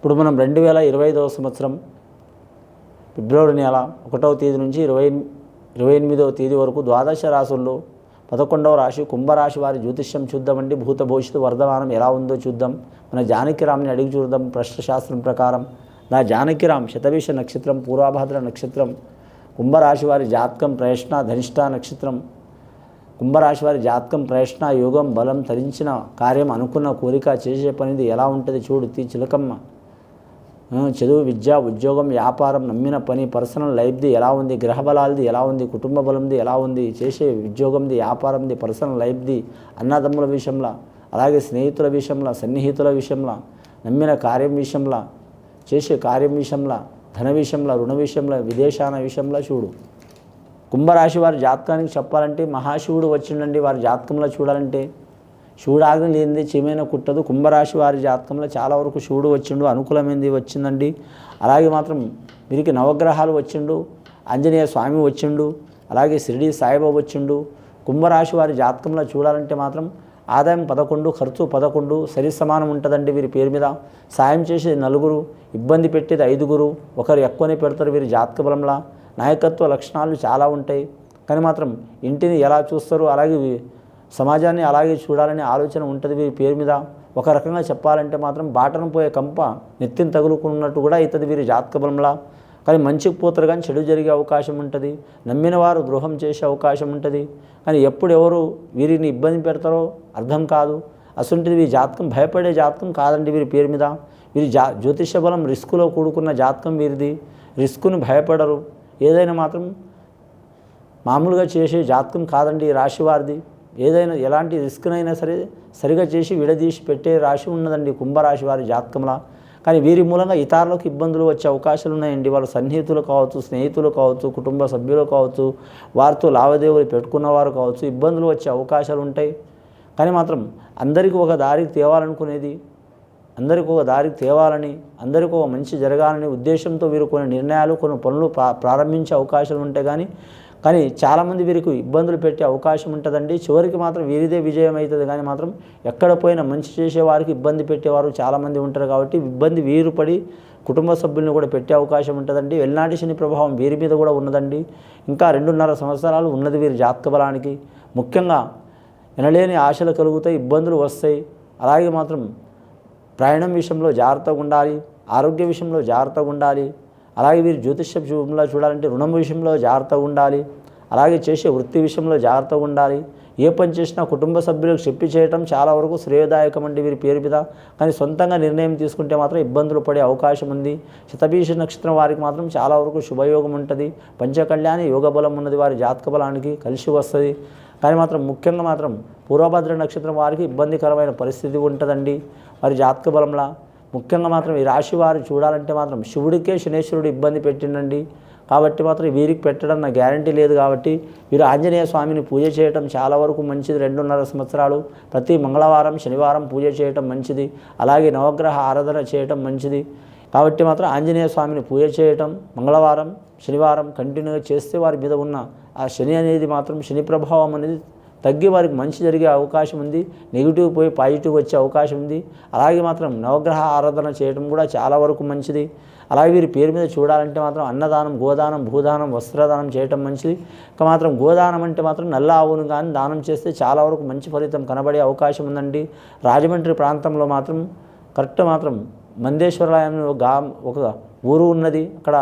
ఇప్పుడు మనం రెండు వేల ఇరవై ఐదవ సంవత్సరం ఫిబ్రవరి నెల ఒకటవ తేదీ నుంచి ఇరవై ఇరవై ఎనిమిదవ తేదీ వరకు ద్వాదశ రాశుల్లో పదకొండవ రాశి కుంభరాశి వారి జ్యోతిష్యం చూద్దామండి భూత భవిష్యత్తు వర్ధమానం ఎలా ఉందో చూద్దాం. మన జానకిరామ్ని అడిగి చూద్దాం ప్రశ్నశాస్త్రం ప్రకారం. నా జానకిరామ్ శతవిష నక్షత్రం పూర్వాభాద్ర నక్షత్రం కుంభరాశి వారి జాతకం ప్రయష్ణ ధనిష్ట నక్షత్రం కుంభరాశి వారి జాతకం ప్రయత్న యోగం బలం తరించిన కార్యం అనుకున్న కోరిక చేసే పనిది ఎలా ఉంటుంది చూడు తీ చిలకమ్మ. చదువు విద్య ఉద్యోగం వ్యాపారం నమ్మిన పని పర్సనల్ లైఫ్ది ఎలా ఉంది గ్రహ బలాలది ఎలా ఉంది కుటుంబ బలంది ఎలా ఉంది చేసే ఉద్యోగంది వ్యాపారంది పర్సనల్ లైఫ్ది అన్నదమ్ముల విషయంలో అలాగే స్నేహితుల విషయంలో సన్నిహితుల విషయంలో నమ్మిన కార్యం విషయంలో చేసే కార్యం విషయంలో ధన విషయంలో రుణ విషయంలో విదేశాన విషయంలో చూడు. కుంభరాశి వారి జాతకానికి చెప్పాలంటే మహాశివుడు వచ్చిండండి వారి జాతకంలో చూడాలంటే. శివుడాగ్ని లేనిదే లేనిది కుట్టదు. కుంభరాశి వారి జాతకంలో చాలా వరకు శివుడు వచ్చిండు. అనుకూలమైనది వచ్చిందండి. అలాగే మాత్రం వీరికి నవగ్రహాలు వచ్చిండు. ఆంజనేయ స్వామి వచ్చిండు. అలాగే షిరిడి సాయిబాబు వచ్చిండు. కుంభరాశి వారి జాతకంలో చూడాలంటే మాత్రం ఆదాయం పదకొండు ఖర్చు పదకొండు సరి సమానం ఉంటుందండి వీరి పేరు మీద. సాయం చేసేది నలుగురు ఇబ్బంది పెట్టేది ఐదుగురు ఒకరు ఎక్కువనే పెడతారు వీరి జాతక బలంలా. నాయకత్వ లక్షణాలు చాలా ఉంటాయి. కానీ మాత్రం ఇంటిని ఎలా చూస్తారు? అలాగే సమాజాన్ని అలాగే చూడాలనే ఆలోచన ఉంటుంది వీరి పేరు మీద. ఒక రకంగా చెప్పాలంటే మాత్రం బాటను పోయే కంప నిత్యం తగులుకున్నట్టు కూడా అవుతుంది వీరి జాతక బలంలా. కానీ మంచికి పోతారు కానీ చెడు జరిగే అవకాశం ఉంటుంది. నమ్మిన వారు ద్రోహం చేసే అవకాశం ఉంటుంది. కానీ ఎప్పుడు ఎవరు వీరిని ఇబ్బంది పెడతారో అర్థం కాదు. అసలుంటిది వీరి జాతకం భయపడే జాతకం కాదండి వీరి పేరు మీద. వీరి జా జ్యోతిష బలం రిస్కులో కూడుకున్న జాతకం వీరిది. రిస్కును భయపడరు. ఏదైనా మాత్రం మామూలుగా చేసే జాతకం కాదండి ఈ రాశి వారిది. ఏదైనా ఎలాంటి రిస్క్నైనా సరే సరిగా చేసి విడదీసి పెట్టే రాశి ఉన్నదండి కుంభరాశి వారి జాతకంలా. కానీ వీరి మూలంగా ఇతరులకు ఇబ్బందులు వచ్చే అవకాశాలు ఉన్నాయండి. వాళ్ళ సన్నిహితులు కావచ్చు స్నేహితులు కావచ్చు కుటుంబ సభ్యులు కావచ్చు వారితో లావాదేవీలు పెట్టుకున్నవారు కావచ్చు ఇబ్బందులు వచ్చే అవకాశాలు ఉంటాయి. కానీ మాత్రం అందరికీ ఒక దారికి తేవాలనుకునేది అందరికీ ఒక దారికి తేవాలని అందరికీ ఒక మంచి జరగాలని ఉద్దేశంతో వీరు కొన్ని నిర్ణయాలు కొన్ని పనులు ప్రారంభించే అవకాశాలు ఉంటాయి కానీ కానీ చాలామంది వీరికి ఇబ్బందులు పెట్టే అవకాశం ఉంటుందండి. చివరికి మాత్రం వీరిదే విజయం అవుతుంది కానీ మాత్రం ఎక్కడ పోయినా మంచి చేసేవారికి ఇబ్బంది పెట్టేవారు చాలామంది ఉంటారు కాబట్టి ఇబ్బంది వీరు పడి కుటుంబ సభ్యులను కూడా పెట్టే అవకాశం ఉంటుందండి. వెల్నాటి శని ప్రభావం వీరి మీద కూడా ఉన్నదండి. ఇంకా రెండున్నర సంవత్సరాలు ఉన్నది వీరి జాతక బలానికి. ముఖ్యంగా వినలేని ఆశలు కలుగుతాయి ఇబ్బందులు వస్తాయి. అలాగే మాత్రం ప్రయాణం విషయంలో జాగ్రత్తగా ఉండాలి ఆరోగ్య విషయంలో జాగ్రత్తగా ఉండాలి అలాగే వీరు జ్యోతిష్య విషయంలో చూడాలంటే రుణం విషయంలో జాగ్రత్తగా ఉండాలి. అలాగే చేసే వృత్తి విషయంలో జాగ్రత్తగా ఉండాలి. ఏ పని చేసినా కుటుంబ సభ్యులకు చెప్పి చేయటం చాలా వరకు శ్రేయదాయకం అండి వీరి పేరు మీద. కానీ సొంతంగా నిర్ణయం తీసుకుంటే మాత్రం ఇబ్బందులు పడే అవకాశం ఉంది. శతభీష నక్షత్రం వారికి మాత్రం చాలా వరకు శుభయోగం ఉంటుంది. పంచకళ్యాణి యోగ బలం ఉన్నది. వారి జాతక బలానికి కలిసి వస్తుంది. కానీ మాత్రం ముఖ్యంగా మాత్రం పూర్వభద్ర నక్షత్రం వారికి ఇబ్బందికరమైన పరిస్థితి ఉంటుందండి. వారి జాతక బలంలా ముఖ్యంగా మాత్రం ఈ రాశి వారు చూడాలంటే మాత్రం శివుడికే శనేశ్వరుడు ఇబ్బంది పెట్టిండండి. కాబట్టి మాత్రం వీరికి పెట్టడం నా గ్యారంటీ లేదు కాబట్టి వీరు ఆంజనేయ స్వామిని పూజ చేయటం చాలా వరకు మంచిది. రెండున్నర సంవత్సరాలు ప్రతి మంగళవారం శనివారం పూజ చేయటం మంచిది. అలాగే నవగ్రహ ఆరాధన చేయటం మంచిది. కాబట్టి మాత్రం ఆంజనేయ స్వామిని పూజ చేయటం మంగళవారం శనివారం కంటిన్యూగా చేస్తే వారి మీద ఉన్న ఆ శని అనేది మాత్రం శని ప్రభావం అనేది తగ్గి వారికి మంచి జరిగే అవకాశం ఉంది నెగిటివ్ పోయి పాజిటివ్ వచ్చే అవకాశం ఉంది. అలాగే మాత్రం నవగ్రహ ఆరాధన చేయడం కూడా చాలా వరకు మంచిది. అలాగే వీరి పేరు మీద చూడాలంటే మాత్రం అన్నదానం గోదానం భూదానం వస్త్రదానం చేయటం మంచిది. ఇక మాత్రం గోదానం అంటే మాత్రం నల్ల ఆవును కానీ దానం చేస్తే చాలా వరకు మంచి ఫలితం కనబడే అవకాశం ఉందండి. రాజమండ్రి ప్రాంతంలో మాత్రం కరెక్ట్ మాత్రం మందేశ్వరాలయం గా ఒక ఊరు ఉన్నది. అక్కడ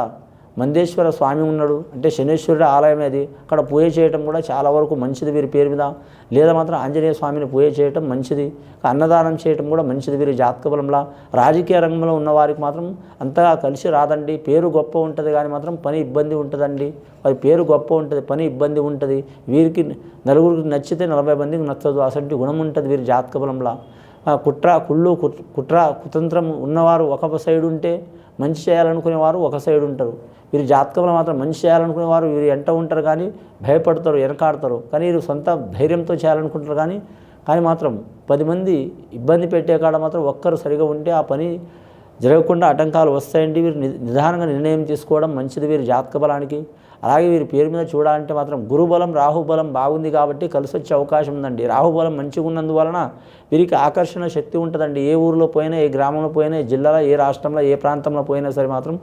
మందేశ్వర స్వామి ఉన్నాడు. అంటే శనేశ్వరుడు ఆలయం అది. అక్కడ పూజ చేయటం కూడా చాలా వరకు మంచిది వీరి పేరు మీద. లేదా మాత్రం ఆంజనేయ స్వామిని పూజ చేయటం మంచిది. అన్నదానం చేయటం కూడా మంచిది వీరి జాతక బలంలా. రాజకీయ రంగంలో ఉన్న వారికి మాత్రం అంతగా కలిసి రాదండి. పేరు గొప్ప ఉంటుంది కానీ మాత్రం పని ఇబ్బంది ఉంటుందండి. వారి పేరు గొప్ప ఉంటుంది పని ఇబ్బంది ఉంటుంది. వీరికి నలుగురికి నచ్చితే నలభై మందికి నచ్చదు. అసలు గుణం ఉంటుంది వీరి జాతక బలంలా. కుట్ర కుళ్ళు కుట్ర కుతంత్రం ఉన్నవారు ఒక సైడ్ ఉంటే మంచి చేయాలనుకునేవారు ఒక సైడ్ ఉంటారు వీరి జాతకంలో మాత్రం మంచి చేయాలనుకునేవారు వీరు ఎంట ఉంటారు కానీ భయపడతారు వెనకాడతారు కానీ వీరు సొంత ధైర్యంతో చేయాలనుకుంటారు కానీ కానీ మాత్రం పది మంది ఇబ్బంది పెట్టే కాడ మాత్రం ఒక్కరు సరిగా ఉంటే ఆ పని జరగకుండా ఆటంకాలు వస్తాయండి. వీరు నిదానంగా నిర్ణయం తీసుకోవడం మంచిది. వీరి జాతక బలానికి అలాగే వీరి పేరు మీద చూడాలంటే మాత్రం గురుబలం రాహుబలం బాగుంది కాబట్టి కలిసి వచ్చే అవకాశం ఉందండి. రాహుబలం మంచిగా ఉన్నందువలన వీరికి ఆకర్షణ శక్తి ఉంటుందండి. ఏ ఊరిలో పోయినా ఏ గ్రామంలో పోయినా ఏ జిల్లాలో ఏ రాష్ట్రంలో ఏ ప్రాంతంలో పోయినా సరే మాత్రం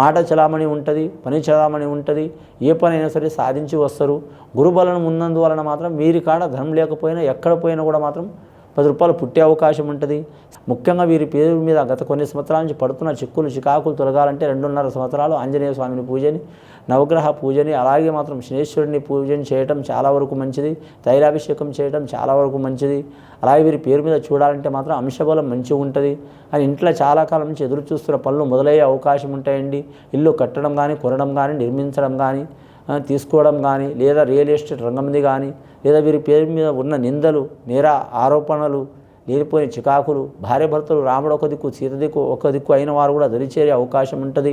మాట చలామణి ఉంటుంది పని చలామణి ఉంటుంది. ఏ పని అయినా సరే సాధించి వస్తారు. గురుబలం ఉన్నందువలన మాత్రం వీరి కాడ ధనం లేకపోయినా ఎక్కడ పోయినా కూడా మాత్రం పది రూపాయలు పుట్టే అవకాశం ఉంటుంది. ముఖ్యంగా వీరి పేరు మీద గత కొన్ని సంవత్సరాల నుంచి పడుతున్న చిక్కులు చికాకులు తొలగాలంటే రెండున్నర సంవత్సరాలు ఆంజనేయ స్వామిని పూజని నవగ్రహ పూజని అలాగే మాత్రం శనేశ్వరుని పూజని చేయటం చాలా వరకు మంచిది. తైలాభిషేకం చేయటం చాలా వరకు మంచిది. అలాగే వీరి పేరు మీద చూడాలంటే మాత్రం అంశబలం మంచిగా ఉంటుంది. అని ఇంట్లో చాలా కాలం నుంచి ఎదురు చూస్తున్న పనులు మొదలయ్యే అవకాశం ఉంటాయండి. ఇల్లు కట్టడం కానీ కొనడం కానీ నిర్మించడం కానీ తీసుకోవడం కానీ లేదా రియల్ ఎస్టేట్ రంగంది కానీ లేదా వీరి పేరు మీద ఉన్న నిందలు నేర ఆరోపణలు లేనిపోయిన చికాకులు భార్య భర్తలు రాముడు ఒక దిక్కు సీత దిక్కు ఒక దిక్కు అయిన వారు కూడా దరిచేరే అవకాశం ఉంటుంది.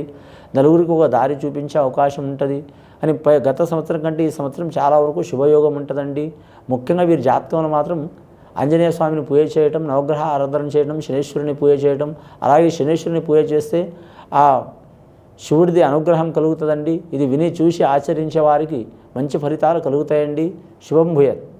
నలుగురికి ఒక దారి చూపించే అవకాశం ఉంటుంది. అని పై గత సంవత్సరం కంటే ఈ సంవత్సరం చాలా వరకు శుభయోగం ఉంటుందండి. ముఖ్యంగా వీరి జాతకంలో మాత్రం ఆంజనేయ స్వామిని పూజ చేయటం నవగ్రహ ఆరాధన చేయడం శనేశ్వరుని పూజ చేయటం అలాగే శనేశ్వరుని పూజ చేస్తే ఆ శివుడిది అనుగ్రహం కలుగుతుందండి. ఇది విని చూసి ఆచరించే వారికి మంచి ఫలితాలు కలుగుతాయండి. శుభం భూయత్.